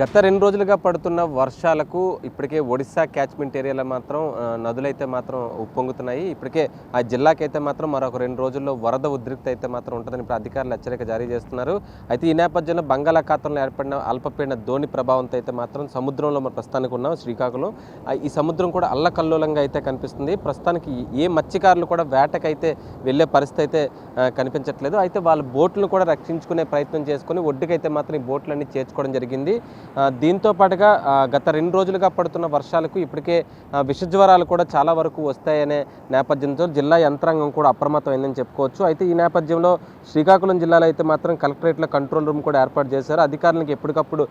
గత రెండు రోజులుగా పడుతున్న వర్షాలకు ఇప్పటికే ఒడిశా క్యాచ్మెంట్ ఏరియాలో మాత్రం నదులైతే మాత్రం ఉప్పొంగుతున్నాయి. ఇప్పటికే ఆ జిల్లాకైతే మాత్రం మరొక రెండు రోజుల్లో వరద ఉద్రిక్త అయితే మాత్రం ఉంటుందని ఇప్పుడు అధికారులు హెచ్చరిక జారీ చేస్తున్నారు. అయితే ఈ నేపథ్యంలో బంగాళాఖాతంలో ఏర్పడిన అల్పపీడన ధోని ప్రభావంతో అయితే మాత్రం సముద్రంలో మన ప్రస్తుతానికి ఉన్నాం శ్రీకాకుళం. ఈ సముద్రం కూడా అల్లకల్లోలంగా అయితే కనిపిస్తుంది. ప్రస్తుతానికి ఏ మత్స్యకారులు కూడా వేటకైతే వెళ్ళే పరిస్థితి అయితే కనిపించట్లేదు. అయితే వాళ్ళ బోట్లను కూడా రక్షించుకునే ప్రయత్నం చేసుకుని ఒడ్డుకైతే మాత్రం ఈ బోట్లన్నీ చేర్చుకోవడం జరిగింది. దీంతో పాటుగా గత రెండు రోజులుగా పడుతున్న వర్షాలకు ఇప్పటికే విషజ్వరాలు విష జ్వరాలు కూడా చాలా వరకు వస్తాయనే నేపథ్యంతో జిల్లా యంత్రాంగం కూడా అప్రమత్తమైందని చెప్పుకోవచ్చు. అయితే ఈ నేపథ్యంలో శ్రీకాకుళం జిల్లాలో అయితే మాత్రం కలెక్టరేట్లో కంట్రోల్ రూమ్ కూడా ఏర్పాటు చేశారు. అధికారులకు ఎప్పటికప్పుడు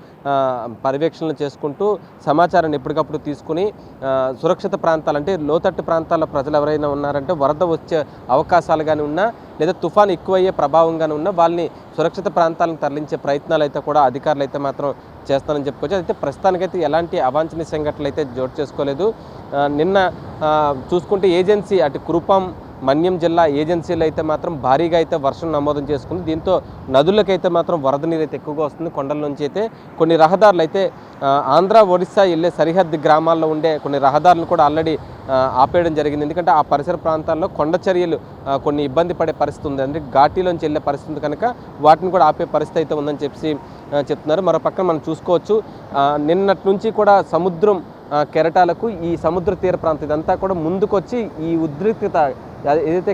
పర్యవేక్షణలు చేసుకుంటూ సమాచారాన్ని ఎప్పటికప్పుడు తీసుకుని సురక్షిత ప్రాంతాలు అంటే లోతట్టు ప్రాంతాల్లో ప్రజలు ఎవరైనా ఉన్నారంటే వరద వచ్చే అవకాశాలు కానీ ఉన్నా లేదా తుఫాన్ ఎక్కువయ్యే ప్రభావంగానే ఉన్న వాళ్ళని సురక్షిత ప్రాంతాలను తరలించే ప్రయత్నాలు అయితే కూడా అధికారులు అయితే మాత్రం చేస్తానని చెప్పుకోవచ్చు. అయితే ప్రస్తుతానికైతే ఎలాంటి అవాంఛనీయ సంఘటనలు అయితే జోటు చేసుకోలేదు నిన్న చూసుకుంటే ఏజెన్సీ అటు కురుపాం మన్యం జిల్లా ఏజెన్సీలు అయితే మాత్రం భారీగా అయితే వర్షం నమోదం చేసుకుంది. దీంతో నదులకైతే మాత్రం వరద నీరు అయితే ఎక్కువగా వస్తుంది. కొండల నుంచి అయితే కొన్ని రహదారులు అయితే ఆంధ్ర ఒడిశా వెళ్ళే సరిహద్దు గ్రామాల్లో ఉండే కొన్ని రహదారులను కూడా ఆల్రెడీ ఆపేయడం జరిగింది. ఎందుకంటే ఆ పరిసర ప్రాంతాల్లో కొండ చర్యలు కొన్ని ఇబ్బంది పడే పరిస్థితి ఉంది. అంటే ఘాటీలోంచి వెళ్ళే పరిస్థితి కనుక వాటిని కూడా ఆపే పరిస్థితి అయితే ఉందని చెప్పి చెప్తున్నారు. మరో పక్కన మనం చూసుకోవచ్చు నిన్నటి నుంచి కూడా సముద్రం కెరటాలకు ఈ సముద్ర తీర ప్రాంతం ఇదంతా కూడా ముందుకొచ్చి ఈ ఉద్రిక్తత ఏదైతే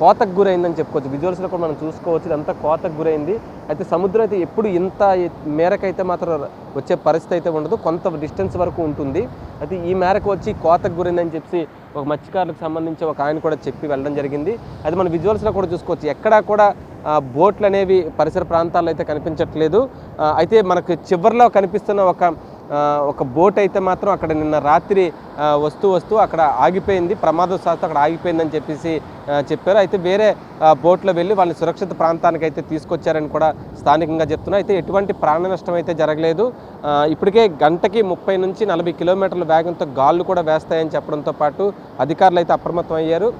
కోతకు గురైందని చెప్పుకోవచ్చు విజువల్స్లో కూడా మనం చూసుకోవచ్చు ఇదంతా కోతకు గురైంది. అయితే సముద్రం అయితే ఎప్పుడు ఇంత మేరకైతే మాత్రం వచ్చే పరిస్థితి అయితే ఉండదు కొంత డిస్టెన్స్ వరకు ఉంటుంది. అయితే ఈ మేరకు వచ్చి కోతకు గురైందని చెప్పి ఒక మత్స్యకారులకు సంబంధించి ఒక ఆయన కూడా చెప్పి వెళ్ళడం జరిగింది. అది మన విజువల్స్లో కూడా చూసుకోవచ్చు. ఎక్కడా కూడా బోట్లు అనేవి పరిసర ప్రాంతాల్లో అయితే కనిపించట్లేదు. అయితే మనకు చివరిలో కనిపిస్తున్న ఒక ఒక బోట్ అయితే మాత్రం అక్కడ నిన్న రాత్రి వస్తూ వస్తూ అక్కడ ఆగిపోయింది. ప్రమాదవశాత్తు అక్కడ ఆగిపోయిందని చెప్పేసి చెప్పారు. అయితే వేరే బోట్లో వెళ్ళి వాళ్ళని సురక్షిత ప్రాంతానికి అయితే తీసుకొచ్చారని కూడా స్థానికంగా చెప్తున్నారు అయితే ఎటువంటి ప్రాణ నష్టం అయితే జరగలేదు. ఇప్పటికే గంటకి ముప్పై నుంచి నలభై కిలోమీటర్ల వేగంతో గాళ్ళు కూడా వేస్తాయని చెప్పడంతో పాటు అధికారులు అయితే అప్రమత్తం అయ్యారు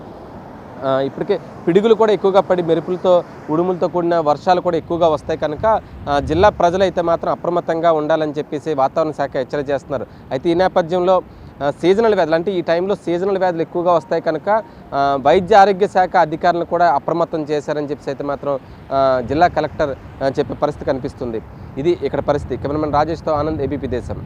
ఇప్పటికే పిడుగులు కూడా ఎక్కువగా పడి మెరుపులతో ఉడుములతో కూడిన వర్షాలు కూడా ఎక్కువగా వస్తాయి కనుక జిల్లా ప్రజలైతే మాత్రం అప్రమత్తంగా ఉండాలని చెప్పేసి వాతావరణ శాఖ హెచ్చరిక చేస్తున్నారు. అయితే ఈ నేపథ్యంలో సీజనల్ వ్యాధులు అంటే ఈ టైంలో సీజనల్ వ్యాధులు ఎక్కువగా వస్తాయి కనుక వైద్య ఆరోగ్య శాఖ అధికారులను కూడా అప్రమత్తం చేశారని చెప్పేసి అయితే మాత్రం జిల్లా కలెక్టర్ చెప్పే పరిస్థితి కనిపిస్తుంది. ఇది ఇక్కడ పరిస్థితి. కెమెరామెన్ రాజేష్తో ఆనంద్ ఏబీపీ దేశం.